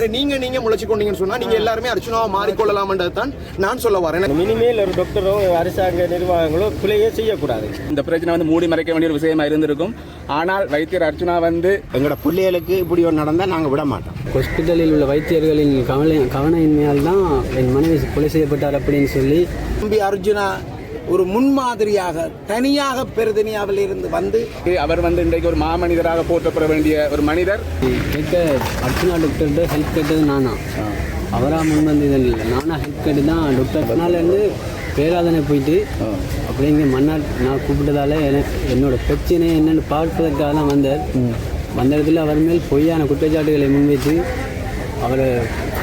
நீங்க நீங்க முளைச்சு கொண்டீங்கன்னு சொன்னா நீங்க எல்லாருமே அர்ச்சனாவை மாறிக்கொள்ளலாம்ன்றது தான் நான் சொல்ல வரேன். இனிமேல் ஒரு டாக்டரோ அரசாங்க நிர்வாகங்களோ பிழையே செய்யக்கூடாது. இந்த பிரச்சனை வந்து மூடி மறைக்க வேண்டிய ஒரு விஷயமா இருந்திருக்கும். ஆனால் வைத்தியர் அர்ச்சுனா வந்து எங்களோட பிள்ளைகளுக்கு இப்படி ஒரு நடந்தால் நாங்கள் விட மாட்டோம். ஹாஸ்பிட்டலில் உள்ள வைத்தியர்களின் கவலை கவனையின்மையால் தான் என் மனைவி கொலை செய்யப்பட்டார் அப்படின்னு சொல்லி தம்பி அர்ஜுனா ஒரு முன்மாதிரியாக தனியாக பெருதனியாவில் இருந்து வந்து அவர் வந்து இன்றைக்கு ஒரு மாமனிதராக போற்றப்பட வேண்டிய ஒரு மனிதர். கேட்க அர்ச்சனா டாக்டர்கிட்ட ஹெல்ப் கேட்டது நானா? அவராக முன் வந்து இல்லை. நானாக ஹெல்ப் கேட்டு தான் டாக்டர் மன்னாலேருந்து பேராதனை போயிட்டு அப்படியே இங்கே மன்னார் நான் கூப்பிட்டதால எனக்கு என்னோட பிரச்சனை என்னென்னு பார்ப்பதற்காக தான் வந்தார் வந்த இடத்துல அவர் மேல் பொய்யான குற்றச்சாட்டுகளை முன்வைத்து அவரை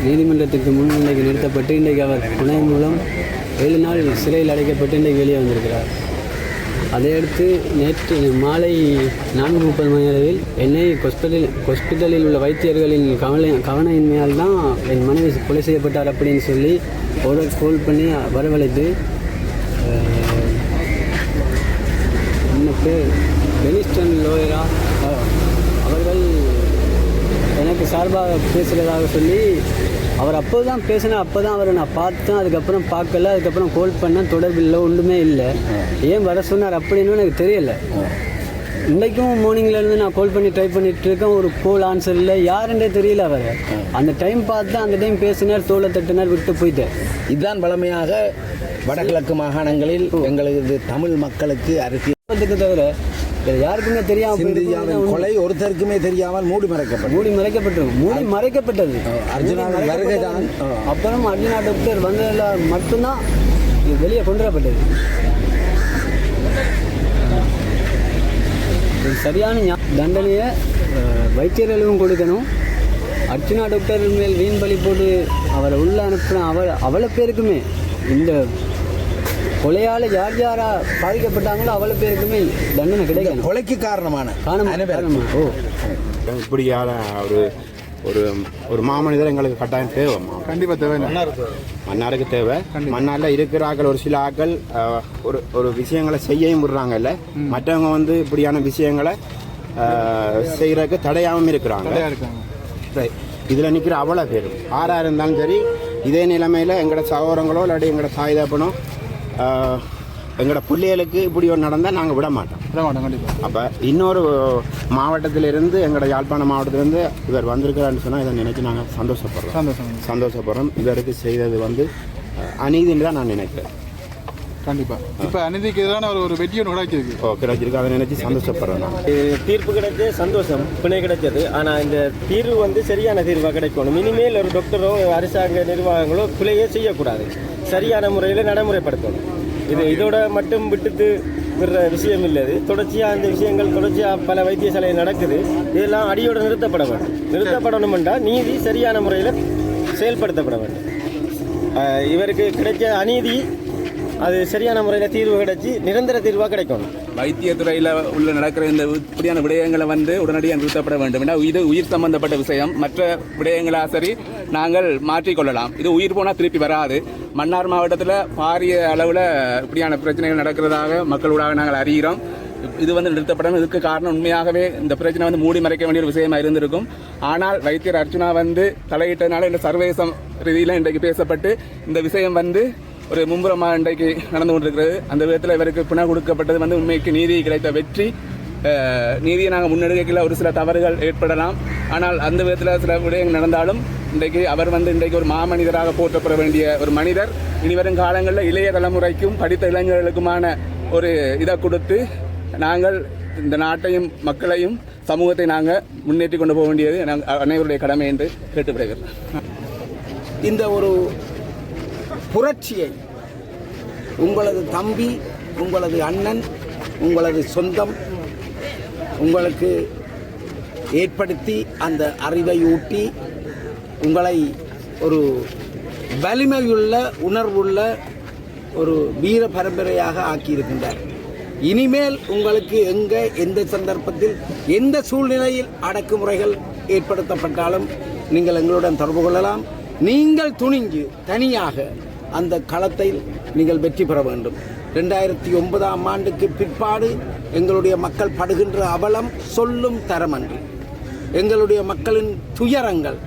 நீதிமன்றத்துக்கு முன்னிலைக்கு நிறுத்தப்பட்டு இன்றைக்கு அவர் துணை மூலம் ஏழு நாள் சிறையில் அடைக்கப்பட்டு இன்றைக்கு வெளியே வந்திருக்கிறார். அதையடுத்து நேற்று மாலை நான்கு முப்பது மணி அளவில் என்னை ஹாஸ்பிட்டலில் ஹாஸ்பிட்டலில் உள்ள வைத்தியர்களின் கவலை கவனையின்மையால் தான் என் மனைவி கொலை செய்யப்பட்டார் அப்படின்னு சொல்லி ஒருவர் கால் பண்ணி வரவழைத்து எனக்கு பெனிஸ்டன் லோயரா அவர்கள் எனக்கு சார்பாக பேசுகிறதாக சொல்லி அவர் அப்போ தான் பேசினா அப்போ தான் அவரை நான் பார்த்தேன் அதுக்கப்புறம் பார்க்கல அதுக்கப்புறம் கால் பண்ணேன் தொடர்பில்லை ஒன்றுமே இல்லை. ஏன் வர சொன்னார் அப்படின்னு எனக்கு தெரியல. இன்றைக்கும் மார்னிங்லேருந்து நான் கால் பண்ணி ட்ரை பண்ணிட்டு இருக்கேன் ஒரு கோல் ஆன்சர் இல்லை யாருன்றே தெரியல அவர். அந்த டைம் பார்த்து அந்த டைம் பேசினார் தோலை தட்டினார் விட்டு போயிட்டேன் இதுதான் பழமையாக வடகிழக்கு மாகாணங்களில் எங்களது தமிழ் மக்களுக்கு அரசியல் தவிர யாருக்குமே தெரியாம சிந்தியாவின் கொலை ஒருத்தருக்குமே தெரியாமல் மூடி மறைக்கப்படும் மூடி மறைக்கப்பட்டது. மூடி மறைக்கப்பட்டது. அர்ஜுனாவின் வருகை தான் அப்புறம் அர்ஜுனா டாக்டர் வந்ததில் மட்டும்தான் இது வெளியே கொண்டு வரப்பட்டது சரியான தண்டனையை வைத்தியர்களும் கொடுக்கணும். அர்ச்சனா டாக்டர் மேல் வீண் பலி போட்டு அவரை உள்ள அனுப்பின அவள் அவ்வளோ பேருக்குமே இந்த கொலையால் யார் யாரா பாதிக்கப்பட்டாங்களோ அவ்வளோ பேருக்குமே தண்டனை கிடைக்கணும் கொலைக்கு காரணமான காரணம்? ஓ. இப்படியான ஒரு ஒரு ஒரு மாமனிதர் எங்களுக்கு கட்டாயம் தேவை கண்டிப்பாக தேவை. மன்னாருக்கு தேவை. மன்னாரில் இருக்கிற ஆக்கள் ஒரு சில ஆக்கள் ஒரு ஒரு விஷயங்களை செய்யவும் விடுறாங்கல்ல. மற்றவங்க வந்து இப்படியான விஷயங்களை செய்கிறதுக்கு தடையாகவும் இருக்கிறாங்க. இதுல நிக்கிற அவ்வளோ பேர் ஆறா இருந்தாலும் சரி இதே நிலைமையில எங்களோட சகோதரங்களோ இல்லாட்டி எங்களோட தாய் தப்பனோ எங்களோட பிள்ளைகளுக்கு இப்படி ஒரு நடந்தால் நாங்கள் விட மாட்டோம். விட மாட்டோம் கண்டிப்பாக அப்போ இன்னொரு மாவட்டத்திலிருந்து எங்களோட யாழ்ப்பாண மாவட்டத்திலிருந்து இவர் வந்திருக்கிறான்னு சொன்னால் இதை நினைச்சு நாங்கள் சந்தோஷப்படுறோம். சந்தோஷம். சந்தோஷப்படுறோம். இவருக்கு செய்தது வந்து அநீதின்னு தான் நான் நினைக்கிறேன். கண்டிப்பா. இப்ப அநீதிக்கு எதிரான ஒரு ஒரு வெற்றி ஒன்று கிடைச்சிருக்கு. ஓ கிடைச்சிருக்கு. அதை நினைச்சு சந்தோஷப்படுறோம் நான் தீர்ப்பு கிடைச்சது சந்தோஷம் பிணை கிடைச்சது. ஆனால் இந்த தீர்வு வந்து சரியான தீர்வாக கிடைக்கணும். இனிமேல் ஒரு டாக்டரோ அரசாங்க நிர்வாகங்களோ பிழையே செய்யக்கூடாது. சரியான முறையில் நடைமுறைப்படுத்தணும். இது இதோட மட்டும் விட்டுட்டு விடுற விஷயம் இல்லை இது. தொடர்ச்சியாக இந்த விஷயங்கள் தொடர்ச்சியாக பல வைத்தியசாலை நடக்குது. இதெல்லாம் அடியோடு நிறுத்தப்பட வேண்டும். நிறுத்தப்படணுமெண்டா நீதி சரியான முறையில் செயல்படுத்தப்பட வேண்டும். இவருக்கு கிடைச்ச அநீதி அது சரியான முறையில் தீர்வு கிடைச்சி நிரந்தர தீர்வாக கிடைக்கணும். வைத்தியத்துறையில் உள்ள நடக்கிற இந்த இப்படியான விடயங்களை வந்து உடனடியாக நிறுத்தப்பட வேண்டும். ஏன்னா இது உயிர் சம்பந்தப்பட்ட விஷயம். மற்ற விடயங்களா சரி நாங்கள் மாற்றிக்கொள்ளலாம். இது உயிர் போனால் திருப்பி வராது. மன்னார் மாவட்டத்தில் பாரிய அளவில் இப்படியான பிரச்சனைகள் நடக்கிறதாக மக்களூடாக நாங்கள் அறிகிறோம். இது வந்து நிறுத்தப்படணும். இதுக்கு காரணம் உண்மையாகவே இந்த பிரச்சனை வந்து மூடி மறைக்க வேண்டிய ஒரு விஷயமா இருந்திருக்கும். ஆனால் வைத்தியர் அர்ச்சுனா வந்து தலையிட்டதுனால இந்த சர்வேசம் ரீதியில் இன்றைக்கு பேசப்பட்டு இந்த விஷயம் வந்து ஒரு மும்புறமாக இன்றைக்கு நடந்து கொண்டிருக்கிறது. அந்த விதத்தில் இவருக்கு பிணை கொடுக்கப்பட்டது வந்து உண்மைக்கு நீதி கிடைத்த வெற்றி. நீதியை நாங்கள் முன்னெடுக்கல ஒரு சில தவறுகள் ஏற்படலாம். ஆனால் அந்த விதத்தில் சில விடயங்கள் நடந்தாலும் இன்றைக்கு அவர் வந்து இன்றைக்கு ஒரு மாமனிதராக போற்றப்பட வேண்டிய ஒரு மனிதர். இனி வரும் காலங்களில் இளைய தலைமுறைக்கும் படித்த இளைஞர்களுக்குமான ஒரு இதை கொடுத்து நாங்கள் இந்த நாட்டையும் மக்களையும் சமூகத்தை நாங்கள் முன்னேற்றி கொண்டு போக வேண்டியது நாங்கள் அனைவருடைய கடமை என்று கேட்டுவிடுகிறேன். இந்த ஒரு புரட்சியை உங்களது தம்பி உங்களது அண்ணன் உங்களது சொந்தம் உங்களுக்கு ஏற்படுத்தி அந்த அறிவை ஊட்டி உங்களை ஒரு வலிமையுள்ள உணர்வுள்ள ஒரு வீர பரம்பரையாக ஆக்கியிருக்கின்றார். இனிமேல் உங்களுக்கு எங்கே எந்த சந்தர்ப்பத்தில் எந்த சூழ்நிலையில் அடக்குமுறைகள் ஏற்படுத்தப்பட்டாலும் நீங்கள் எங்களுடன் தொடர்பு கொள்ளலாம். நீங்கள் துணிஞ்சு தனியாக அந்த களத்தில் நீங்கள் வெற்றி பெற வேண்டும். ரெண்டாயிரத்தி ஒன்பதாம் ஆண்டுக்கு பிற்பாடு எங்களுடைய மக்கள் படுகின்ற அவலம் சொல்லும் தரமன்று. எங்களுடைய மக்களின் துயரங்கள்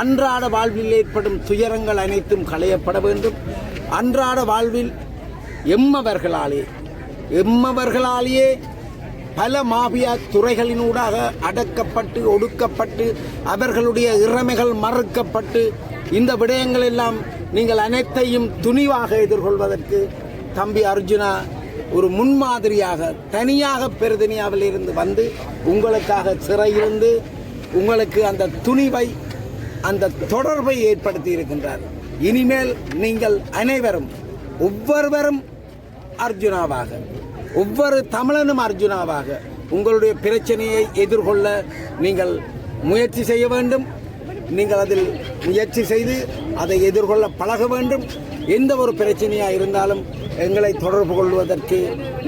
அன்றாட வாழ்வில் ஏற்படும் துயரங்கள் அனைத்தும் களையப்பட வேண்டும். அன்றாட வாழ்வில் எம்மவர்களாலே எம்மவர்களாலேயே பல மாபியா துறைகளினூடாக அடக்கப்பட்டு ஒடுக்கப்பட்டு அவர்களுடைய இறமைகள் மறுக்கப்பட்டு இந்த விடயங்கள் எல்லாம் நீங்கள் அனைத்தையும் துணிவாக எதிர்கொள்வதற்கு தம்பி அர்ஜுனா ஒரு முன்மாதிரியாக தனியாக பெருதனியாவில் இருந்து வந்து உங்களுக்காக சிறையிருந்து உங்களுக்கு அந்த துணிவை அந்த தொடர்பை ஏற்படுத்தி இருக்கின்றார். இனிமேல் நீங்கள் அனைவரும் ஒவ்வொருவரும் அர்ஜுனாவாக ஒவ்வொரு தமிழனும் அர்ஜுனாவாக உங்களுடைய பிரச்சனையை எதிர்கொள்ள நீங்கள் முயற்சி செய்ய வேண்டும். நீங்கள் அதில் முயற்சி செய்து அதை எதிர்கொள்ள பழக வேண்டும். எந்த ஒரு பிரச்சனையாக இருந்தாலும் எங்களை தொடர்பு கொள்வதற்கு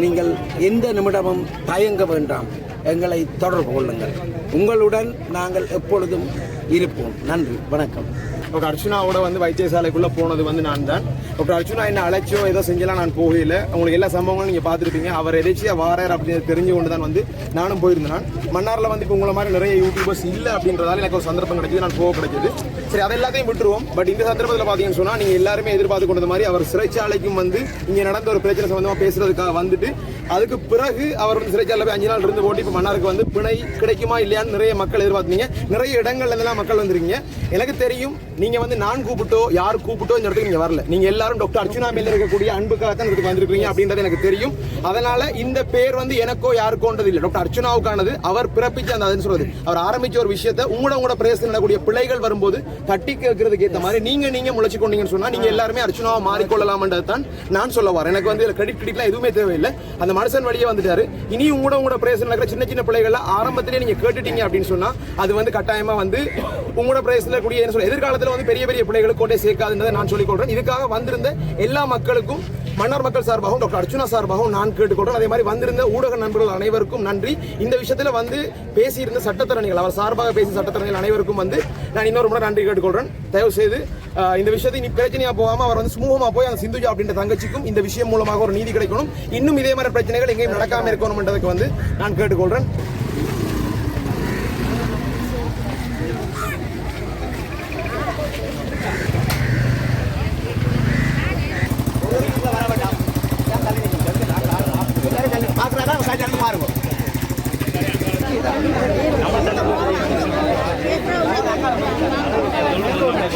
நீங்கள் எந்த நிமிடமும் தயங்க வேண்டாம். எங்களை தொடர்பு கொள்ளுங்கள். உங்களுடன் நாங்கள் எப்பொழுதும் இருப்போம். நன்றி. வணக்கம். டாக்டர் அர்ச்சுனாவோட வந்து வைத்தியசாலைக்குள்ளே போனது வந்து நான் தான் டாக்டர் அர்ச்சுனா என்ன அழைச்சோ ஏதோ செஞ்சலாம் நான் போகல. உங்களுக்கு எல்லா சம்பவங்களும் நீங்கள் பார்த்துருப்பீங்க. அவர் எதாச்சியா வாரார் அப்படின்னு தெரிஞ்சு கொண்டு தான் வந்து நானும் போயிருந்தேன். நான் வந்து இப்போ உங்களை மாதிரி நிறைய யூடியூபர்ஸ் இல்லை அப்படின்றதால எனக்கு ஒரு சந்தர்ப்பம் கிடைச்சது நான் போக கிடைச்சது. சரி அதை எல்லாத்தையும் விட்டுருவோம். பட் இந்த சந்தர்ப்பத்தில் பார்த்தீங்கன்னு சொன்னால் நீங்கள் எல்லாருமே எதிர்பார்த்து கொண்டது மாதிரி அவர் சிறைச்சாலைக்கும் வந்து இங்கே நடந்த ஒரு பிரச்சனை சம்மந்தமாக பேசுறதுக்காக வந்துட்டு அதுக்கு பிறகு அவர் வந்து சிறைச்சாலை போய் அஞ்சு நாள் இருந்து போட்டு இப்போ மன்னாருக்கு வந்து பிணை கிடைக்குமா இல்லையான்னு நிறைய மக்கள் எதிர்பார்த்தீங்க. நிறைய இடங்கள்ல இருந்தெல்லாம் மக்கள் வந்திருக்கீங்க. எனக்கு தெரியும் நீங்க வந்து நான் கூப்பிட்டோ யார் கூப்பிட்டோ இந்த இடத்துக்கு நீங்க வரல. நீங்க எல்லாரும் டாக்டர் அர்ச்சனா மேல இருக்கக்கூடிய அன்புக்காக தான் இதுக்கு வந்திருக்கீங்க அப்படின்றது எனக்கு தெரியும். அதனால இந்த பேர் வந்து எனக்கோ யாருக்கோன்றது இல்லை. டாக்டர் அர்ச்சுனாவுக்கானது அவர் பிறப்பிச்ச அந்த அதுன்னு சொல்றது. அவர் ஆரம்பிச்ச ஒரு விஷயத்தை உங்களோட உங்களோட பிரேசத்தில் நடக்கூடிய பிள்ளைகள் வரும்போது தட்டி கேட்கறதுக்கு ஏற்ற மாதிரி நீங்க நீங்க முளைச்சு கொண்டீங்கன்னு சொன்னா நீங்க எல்லாருமே அர்ச்சனாவை மாறிக்கொள்ளலாம்ன்றது தான் நான் சொல்ல வரேன். எனக்கு வந்து கிரெடிட் கிரெடிட்லாம் எதுவுமே தேவையில்லை. அந்த மனுஷன் வழியே வந்துட்டாரு. இனி உங்களோட உங்களோட பிரேசன் நடக்கிற சின்ன சின்ன பிள்ளைகள்லாம் ஆரம்பத்திலே நீங்க கேட்டுட்டீங்க அப்படின்னு சொன்னா அது வந்து கட்டாயமா வந்து உங்களோட பிரேசன்ல கூடிய என்ன சொல்ல எதிர்காலத்தில் வந்து பெரிய பெரிய பிள்ளைகளுக்கு கொண்டே சேர்க்காதுன்றதை நான் சொல்லிக் கொள்றேன் இதுக்காக வந்திருந்த எல்லா மக்களுக்கும் மன்னார் மக்கள் சார்பாகவும் டாக்டர் அர்ச்சுனா சார்பாகவும் நான் கேட்டுக்கொள்றேன். அதே மாதிரி வந்திருந்த ஊடக நண்பர்கள் அனைவருக்கும் நன்றி. இந்த விஷயத்துல வந்து பேசியிருந்த சட்டத்தரணிகள் அவர் சார்பாக பேசிய சட்டத்தரணிகள் அனைவருக்கும் வந்து நான் இன்னொரு முறை நன்றி கேட்டுக்கொள்றேன். தயவு செய்து இந்த விஷயத்தை நீ பிரச்சனையா போகாம அவர் வந்து சுமூகமா போய் அந்த சிந்துஜா அப்படின்ற தங்கச்சிக்கும் இந்த விஷயம் மூலமாக ஒரு நீதி கிடைக்கணும். இன்னும் இதே மாதிரி பிரச்சனைகள் எங்கேயும் நடக்காம இருக்கணும்ன்றதுக்கு வந்து நான் கேட்டுக்கொள்றேன்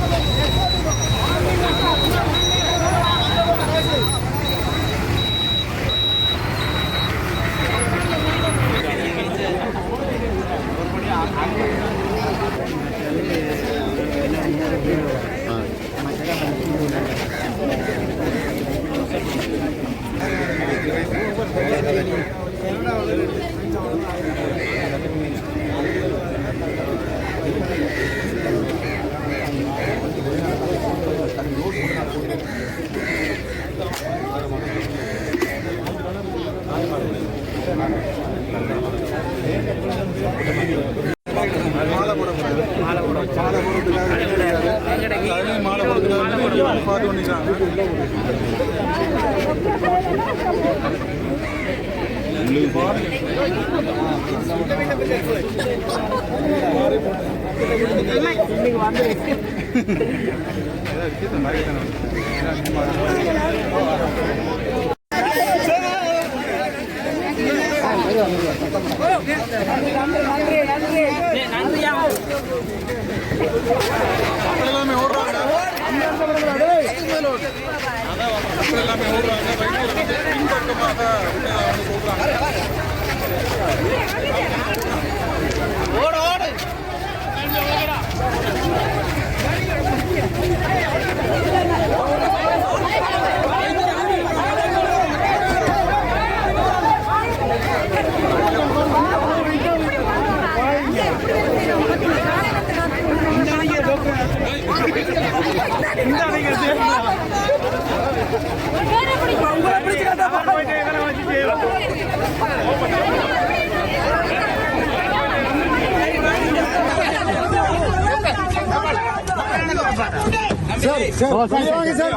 மாலை எல்லாமே ஓடுறாங்க எல்லாமே ஓடுறாங்க பின்பக்கமாக விட்டதா வந்து சொல்றாங்க உங்களை பிடிச்சு சார்